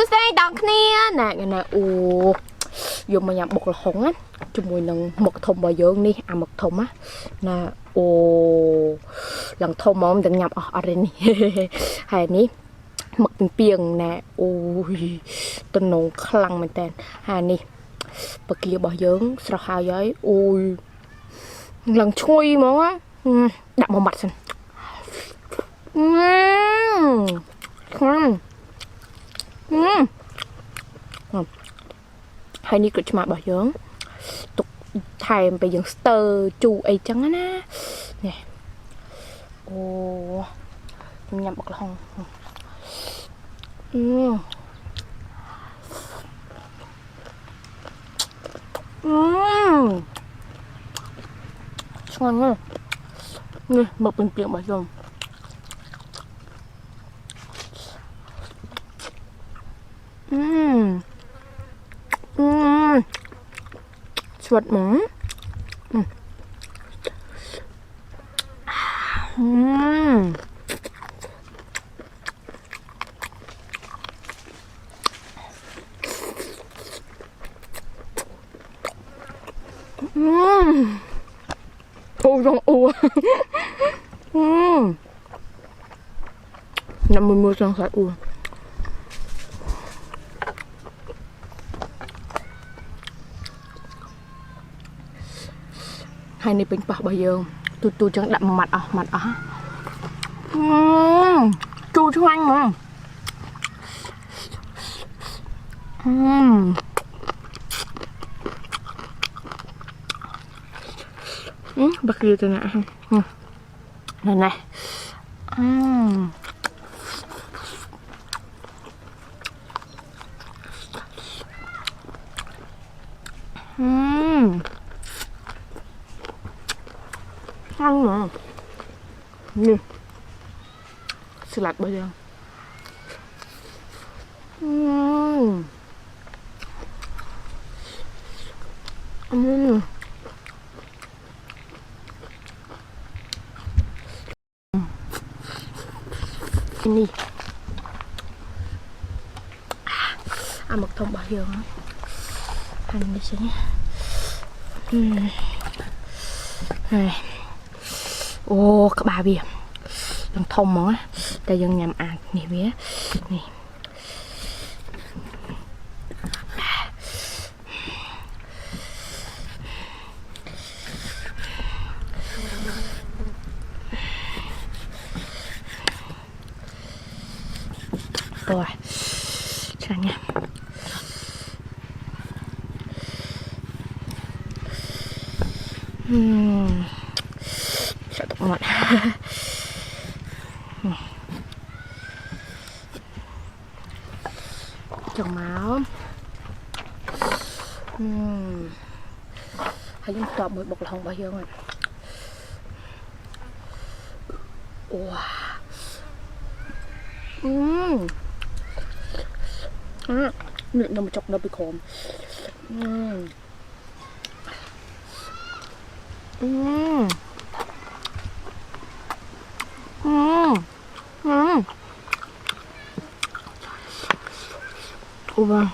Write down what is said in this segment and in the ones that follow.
សួស្តីដល់គ្នាណាណាអូយកមកញ៉ាំបុកល្ហុងណាជាមួយនឹងមុខធំរបស់យើងនេះអាមុខធំណាណាអូឡើងធំហ្មងទាំងញ៉ាំអស់អត់ទេនេះហើយនេះមុខពីពីងណាអូយតំណងខ្លាំងមែនតើហើយនេះបការបស់យើងស្រស់ហើយហើយអូយឡើងឈ្ងុយហ្មងណាហឹមដាក់មកបាត់សិនអឺខ្លាំង អឺ ហើយនេះក្រូចឆ្មារបស់យើងទុកថែមពេលយើងស្ទើជូរអីចឹងណានេះអូខ្ញុំញ៉ាំបុកល្ហុងអឺអឺឆ្ងាញ់ណាស់នេះមកពេញពីរបស់យើង วดหมองอืมอืมอูจงอูอืมน้ำมือมือจงใส่อู ហើយនេះពេញប៉ះរបស់យើងទូទូចឹងដាក់មួយម៉ាត់អស់ម៉ាត់អស់អឺជូរឆ្ងាញ់ហ្មងអឺអឺបាក់គ្រីទៅណាណែណែអឺអឺ xăng mà. Nè. Sư lạch bây giờ. Uhm. Uhm. ăn đi. À, ăn một thùng bao dừa ăn đi sẽ nhé. Này. អូក្បាលវាយ៉ាងធំហ្មងណាតែយើងញ៉ាំអាចនេះវានេះ หมดจงเมาส์อืมหายุตอบหมดบอกลองไปเยอะเลยว้าอืมอะเนื้อนมจกนมไปคอมอืม อืม 음, 음. 오빠.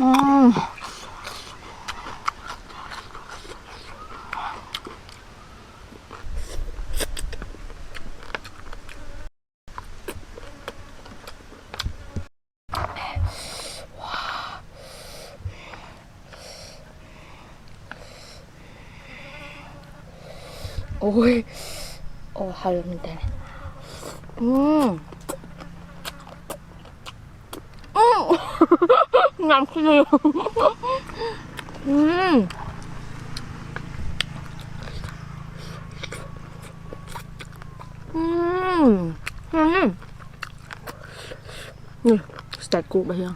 음. ôi ồ hơi mình tè 음. 음. ngắm cái gì 음. 음. 음. nè steak của bây giờ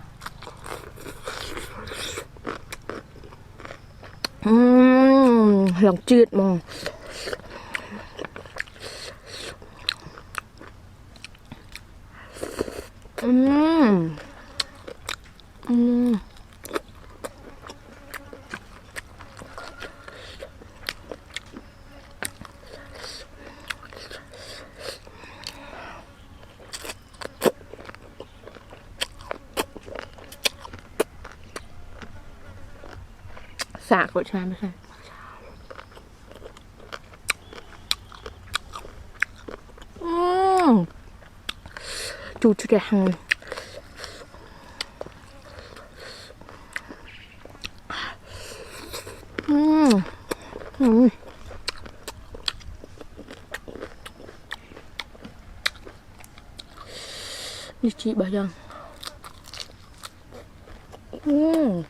음, lòng chiết mà สากดชามไปค่ะ due to the hand. Mm. Mm. Như chị bảo rằng. Mm.